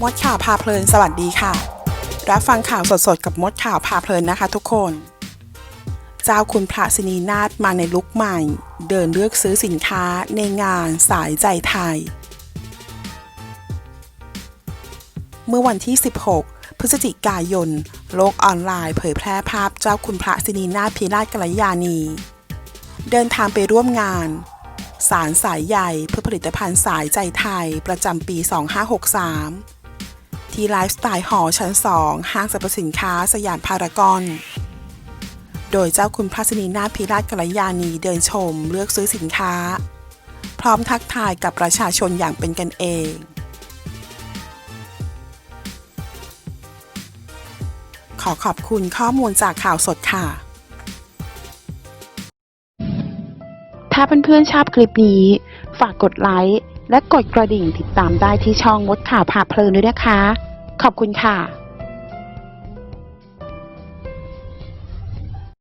มดข่าวพาเพลินสวัสดีค่ะ รับฟังข่าวสดๆ กับมดข่าวพาเพลินนะคะทุกคน เจ้าคุณพระสินีนาฏมาในลุคใหม่ เดินเลือกซื้อสินค้าในงานสายใจไทย เมื่อวันที่ 16 พฤศจิกายน โลกออนไลน์เผยแพร่ภาพเจ้าคุณพระสินีนาถพิราชกัลยาณี เดินทางไปร่วมงาน สารสายใหญ่เพื่อผลิตภัณฑ์สายใจไทยประจำปี 2563 ที่ไลฟ์สไตล์หอชั้น 2 ห้างสรรพสินค้าสยามพารากอน โดยเจ้าคุณพระสินีนาพิราชกัลยาณีเดินชมเลือกซื้อสินค้า พร้อมทักทายกับประชาชนอย่างเป็นกันเองขอขอบคุณข้อมูลจากข่าวสดค่ะ ถ้าเพื่อนๆชอบคลิปนี้ ฝากกดไลค์ และกดกระดิ่งติดตามได้ที่ช่องมดข่าวพาเพลินด้วยนะคะ ขอบคุณค่ะ